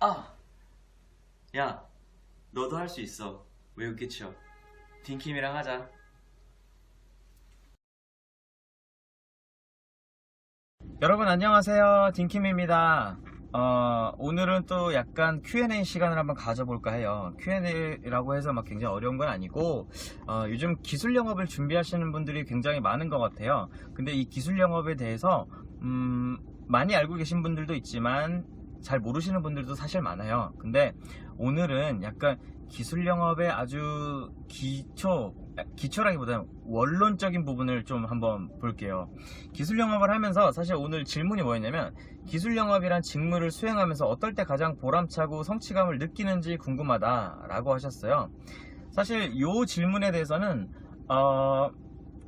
아! 야, 너도 할 수 있어. 왜 웃기쳐? 딘킴이랑 하자. 여러분 안녕하세요. 딘킴입니다. 어, 오늘은 또 약간 Q&A 시간을 한번 가져볼까 해요. Q&A라고 해서 막 굉장히 어려운 건 아니고, 어, 요즘 기술 영업을 준비하시는 분들이 굉장히 많은 것 같아요. 근데 이 기술 영업에 대해서, 음, 많이 알고 계신 분들도 있지만, 잘 모르시는 분들도 사실 많아요. 근데 오늘은 약간 기술 영업의 아주 기초, 기초라기보다는 원론적인 부분을 좀 한번 볼게요. 기술 영업을 하면서 사실 오늘 질문이 뭐였냐면 기술 영업이란 직무를 수행하면서 어떨 때 가장 보람차고 성취감을 느끼는지 궁금하다라고 하셨어요. 사실 이 질문에 대해서는 어,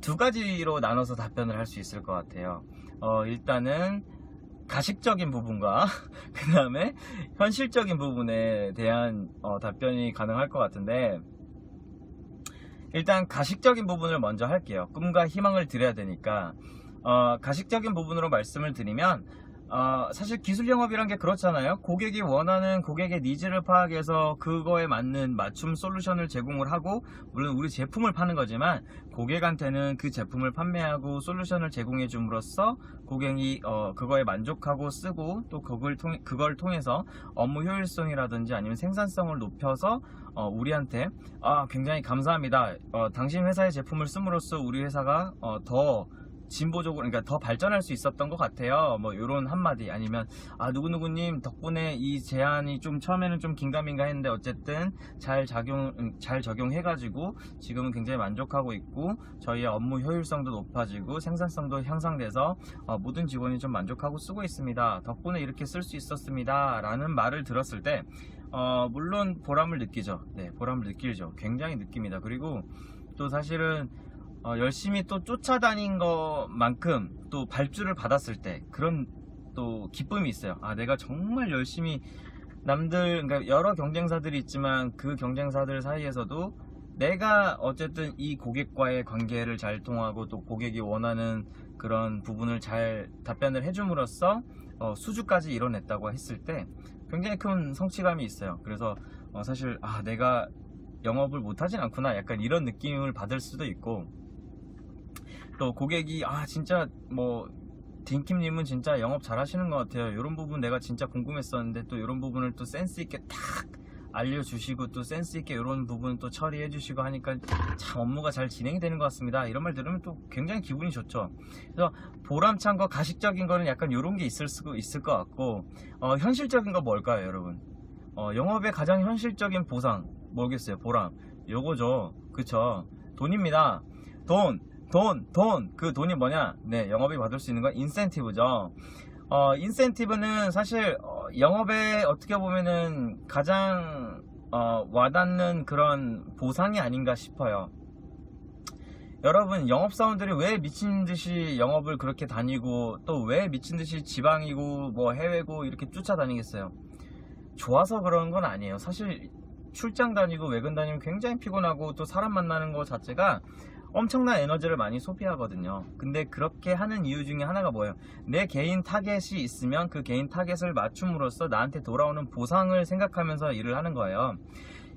두 가지로 나눠서 답변을 할 수 있을 것 같아요. 어, 일단은 가식적인 부분과 그 다음에 현실적인 부분에 대한 어, 답변이 가능할 것 같은데 일단 가식적인 부분을 먼저 할게요. 꿈과 희망을 드려야 되니까 어, 가식적인 부분으로 말씀을 드리면 어, 사실 기술 영업이란 게 그렇잖아요. 고객이 원하는 고객의 니즈를 파악해서 그거에 맞는 맞춤 솔루션을 제공을 하고 물론 우리 제품을 파는 거지만 고객한테는 그 제품을 판매하고 솔루션을 제공해 줌으로써 고객이 어, 그거에 만족하고 쓰고 또 그걸 통 그걸 통해서 업무 효율성이라든지 아니면 생산성을 높여서 어, 우리한테 아 굉장히 감사합니다. 어, 당신 회사의 제품을 씀으로써 우리 회사가 어, 더 진보적으로 그러니까 더 발전할 수 있었던 것 같아요. 뭐 이런 한마디 아니면 아 누구누구님 덕분에 이 제안이 좀 처음에는 좀 긴가민가 했는데 어쨌든 잘 작용 음, 잘 적용해가지고 지금은 굉장히 만족하고 있고 저희의 업무 효율성도 높아지고 생산성도 향상돼서 어, 모든 직원이 좀 만족하고 쓰고 있습니다. 덕분에 이렇게 쓸 수 있었습니다라는 말을 들었을 때 어, 물론 보람을 느끼죠. 네, 보람을 느끼죠. 굉장히 느낍니다. 그리고 또 사실은 어, 열심히 또 쫓아다닌 것만큼 또 발주를 받았을 때 그런 또 기쁨이 있어요. 아, 내가 정말 열심히 남들, 그러니까 여러 경쟁사들이 있지만 그 경쟁사들 사이에서도 내가 어쨌든 이 고객과의 관계를 잘 통하고 또 고객이 원하는 그런 부분을 잘 답변을 해줌으로써 어, 수주까지 이뤄냈다고 했을 때 굉장히 큰 성취감이 있어요. 그래서 어, 사실 아 내가 영업을 못하진 않구나 약간 이런 느낌을 받을 수도 있고 또 고객이 아 진짜 뭐 딘킴님은 진짜 영업 잘 하시는 것 같아요. 이런 부분 내가 진짜 궁금했었는데 또 이런 부분을 또 센스 있게 탁 알려주시고 또 센스 있게 이런 부분 또 처리해 주시고 하니까 참 업무가 잘 진행이 되는 것 같습니다. 이런 말 들으면 또 굉장히 기분이 좋죠. 그래서 보람찬 거 가식적인 거는 약간 이런 게 있을 수 있을 것 같고 어, 현실적인 거 뭘까요 여러분? 어, 영업의 가장 현실적인 보상 뭐겠어요? 보람. 요거죠. 그쵸? 돈입니다. 돈 돈, 돈. 그 돈이 뭐냐? 네, 영업이 받을 수 있는 건 인센티브죠. 어, 인센티브는 사실 어, 영업에 어떻게 보면은 가장 어, 와닿는 그런 보상이 아닌가 싶어요. 여러분 영업사원들이 왜 미친듯이 영업을 그렇게 다니고 또 왜 미친듯이 지방이고 뭐 해외고 이렇게 쫓아다니겠어요 좋아서 그런 건 아니에요 사실 출장 다니고 외근 다니면 굉장히 피곤하고 또 사람 만나는 거 자체가 엄청난 에너지를 많이 소비하거든요. 근데 그렇게 하는 이유 중에 하나가 뭐예요? 내 개인 타겟이 있으면 그 개인 타겟을 맞춤으로써 나한테 돌아오는 보상을 생각하면서 일을 하는 거예요.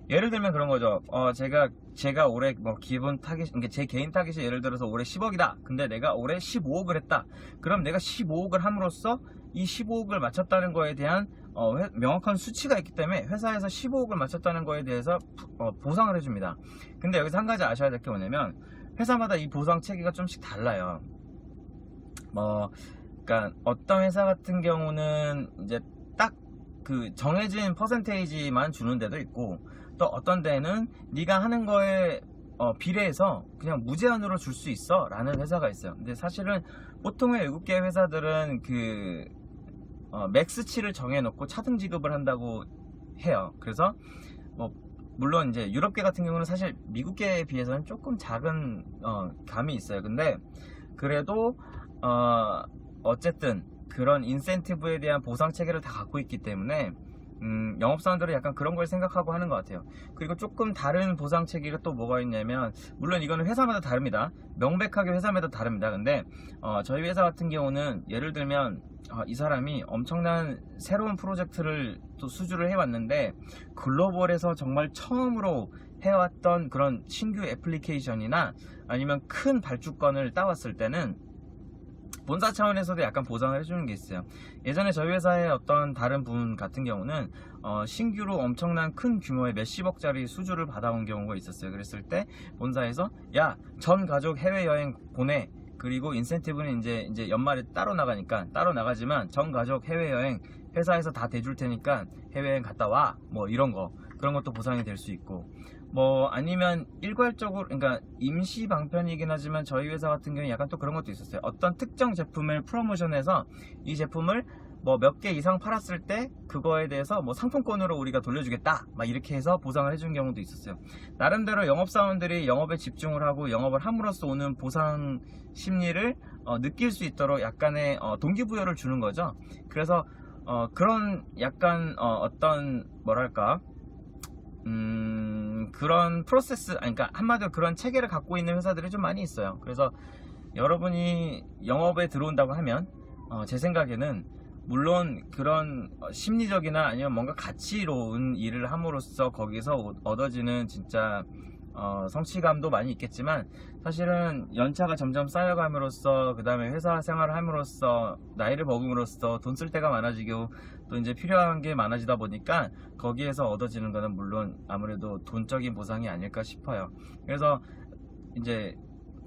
예를 들면 그런 거죠. 어 제가 제가 올해 뭐 기본 타겟 그러니까 제 개인 타겟이 예를 들어서 올해 10억이다. 근데 내가 올해 15억을 했다. 그럼 내가 15억을 함으로써 이 15억을 맞췄다는 거에 대한 어, 회- 명확한 수치가 있기 때문에 회사에서 15억을 맞췄다는 거에 대해서 어, 보상을 해줍니다. 근데 여기서 한 가지 아셔야 될 게 뭐냐면 회사마다 이 보상 체계가 좀씩 달라요. 뭐, 그러니까 어떤 회사 같은 경우는 이제 딱 그 정해진 퍼센테이지만 주는 데도 있고 또 어떤 데는 네가 하는 거에 어, 비례해서 그냥 무제한으로 줄 수 있어 라는 회사가 있어요. 근데 사실은 보통의 외국계 회사들은 그 어, 맥스치를 정해놓고 차등 지급을 한다고 해요. 그래서 뭐 물론 이제 유럽계 같은 경우는 사실 미국계에 비해서는 조금 작은 어, 감이 있어요. 근데 그래도 어, 어쨌든 그런 인센티브에 대한 보상 체계를 다 갖고 있기 때문에 음, 영업사원들은 약간 그런 걸 생각하고 하는 것 같아요. 그리고 조금 다른 보상 체계가 또 뭐가 있냐면, 물론 이거는 회사마다 다릅니다. 명백하게 회사마다 다릅니다. 근데, 어, 저희 회사 같은 경우는 예를 들면, 어, 이 사람이 엄청난 새로운 프로젝트를 또 수주를 해왔는데, 글로벌에서 정말 처음으로 해왔던 그런 신규 애플리케이션이나 아니면 큰 발주권을 따왔을 때는 본사 차원에서도 약간 보상을 해주는 게 있어요. 예전에 저희 회사의 어떤 다른 분 같은 경우는 어, 신규로 엄청난 큰 규모의 몇십억짜리 수주를 받아온 경우가 있었어요. 그랬을 때 본사에서 야 전 가족 해외 여행 보내. 그리고 인센티브는 이제 이제 연말에 따로 나가니까 따로 나가지만 전 가족 해외 여행 회사에서 다 대줄 테니까 해외 여행 갔다 와. 뭐 이런 거 그런 것도 보상이 될 수 있고 뭐 아니면 일괄적으로 그러니까 임시 방편이긴 하지만 저희 회사 같은 경우는 약간 또 그런 것도 있었어요. 어떤 특정 제품을 프로모션해서 이 제품을 뭐 몇 개 이상 팔았을 때 그거에 대해서 뭐 상품권으로 우리가 돌려주겠다 막 이렇게 해서 보상을 해준 경우도 있었어요. 나름대로 영업사원들이 영업에 집중을 하고 영업을 함으로써 오는 보상 심리를 어, 느낄 수 있도록 약간의 어, 동기부여를 주는 거죠. 그래서 어, 그런 약간 어, 떤 뭐랄까 음, 그런 프로세스, 그러니까 한마디로 그런 체계를 갖고 있는 회사들이 좀 많이 있어요. 그래서 여러분이 영업에 들어온다고 하면, 어, 제 생각에는 물론 그런 어, 심리적이나 아니면 뭔가 가치로운 일을 함으로써 거기서 오- 얻어지는 진짜 어, 성취감도 많이 있겠지만 사실은 연차가 점점 쌓여감으로써 그 다음에 회사 생활을 함으로써 나이를 먹음으로써 돈 쓸 때가 많아지고 또 이제 필요한 게 많아지다 보니까 거기에서 얻어지는 거는 물론 아무래도 돈적인 보상이 아닐까 싶어요. 그래서 이제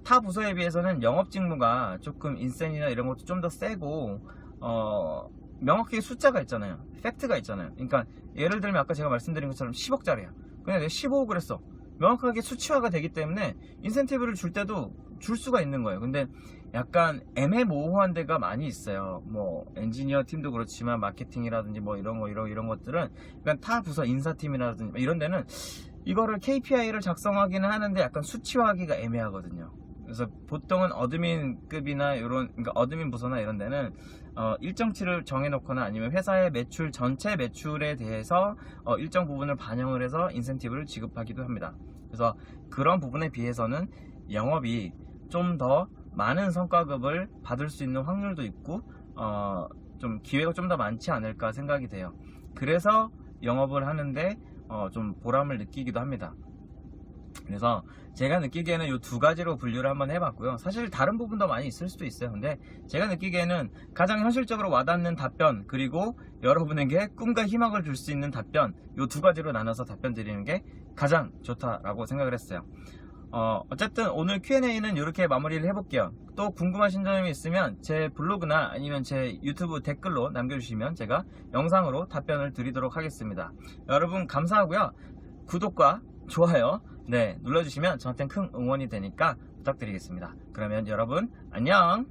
타 부서에 비해서는 영업 직무가 조금 인센이나 이런 것도 좀 더 세고 어 명확히 숫자가 있잖아요. 팩트가 있잖아요. 그러니까 예를 들면 아까 제가 말씀드린 것처럼 10억짜리야. 근데 내가 15억을 했어. 명확하게 수치화가 되기 때문에 인센티브를 줄 때도 줄 수가 있는 거예요. 근데 약간 애매모호한 데가 많이 있어요. 뭐 엔지니어 팀도 그렇지만 마케팅이라든지 뭐 이런 거 이런 이런 것들은 그냥 타 부서 인사팀이라든지 뭐 이런 데는 이거를 KPI를 작성하기는 하는데 약간 수치화하기가 애매하거든요. 그래서 보통은 어드민급이나 이런 그러니까 어드민 부서나 이런 데는 어, 일정치를 정해놓거나 아니면 회사의 매출 전체 매출에 대해서 어, 일정 부분을 반영을 해서 인센티브를 지급하기도 합니다. 그래서 그런 부분에 비해서는 영업이 좀 더 많은 성과급을 받을 수 있는 확률도 있고 어, 좀 기회가 좀 더 많지 않을까 생각이 돼요. 그래서 영업을 하는데 어, 좀 보람을 느끼기도 합니다. 그래서 제가 느끼기에는 이 두 가지로 분류를 한번 해봤고요. 사실 다른 부분도 많이 있을 수도 있어요. 근데 제가 느끼기에는 가장 현실적으로 와닿는 답변 그리고 여러분에게 꿈과 희망을 줄 수 있는 답변 이 두 가지로 나눠서 답변 드리는 게 가장 좋다라고 생각을 했어요. 어, 어쨌든 오늘 Q&A는 이렇게 마무리를 해볼게요. 또 궁금하신 점이 있으면 제 블로그나 아니면 제 유튜브 댓글로 남겨주시면 제가 영상으로 답변을 드리도록 하겠습니다. 여러분 감사하고요. 구독과 좋아요 네 눌러주시면 저한테는 큰 응원이 되니까 부탁드리겠습니다. 그러면 여러분 안녕